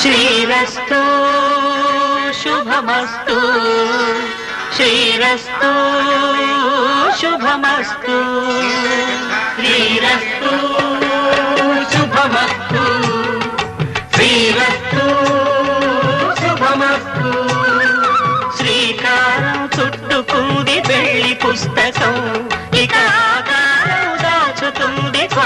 శ్రీరస్తు శుభమస్తు. శ్రీరస్తు శుభమస్తు. శ్రీరస్తు శుభమస్తు. శ్రీరస్తు శుభమస్తు. శ్రీకారం చుట్టుకుంది వెళ్ళి పుస్తకం.